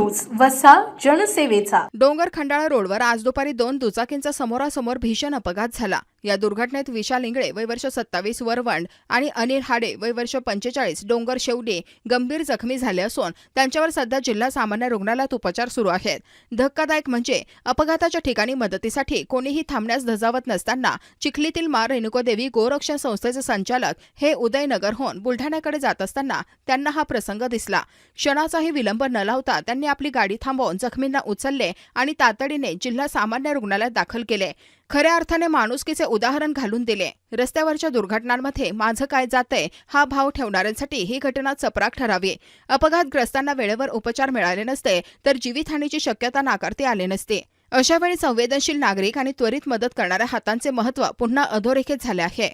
News वसा जनसेवेचा. डोंगर खंडाळा रोडवर आज दुपारी दोन दुचाकींचा समोरासमोर भीषण अपघात झाला. या दुर्घटनेत विशाल इंगळे वय वर्ष सत्तावीस वरवंड आणि अनिल हाडे वय वर्ष पंचेचाळीस डोंगर शेवडे गंभीर जखमी झाले असून त्यांच्यावर सध्या जिल्हा सामान्य रुग्णालयात उपचार सुरू आहेत. धक्कादायक म्हणजे अपघाताच्या ठिकाणी मदतीसाठी कोणीही थांबण्यास धजावत नसताना चिखलीतील मा रेणुकोदेवी गोरक्षण संस्थेचे संचालक हे उदयनगरहून बुलढाण्याकडे जात असताना त्यांना हा प्रसंग दिसला. क्षणाचाही विलंब न लावता त्यांनी आपली गाडी थांबवून जखमींना उचलले आणि तातडीने जिल्हा सामान्य रुग्णालयात दाखल केले. खऱ्या अर्थाने माणुसकीचे उदाहरण घालून दिले. रस्त्यावरच्या दुर्घटनांमध्ये माझं काय जातंय हा भाव ठेवणाऱ्यांसाठी ही घटना चपराक ठरावी. अपघातग्रस्तांना वेळेवर उपचार मिळाले नसते तर जीवितहानीची शक्यता नाकारते आली नसते. अशावेळी संवेदनशील नागरिक आणि त्वरित मदत करणाऱ्या हातांचे महत्त्व पुन्हा अधोरेखित झाले आहे.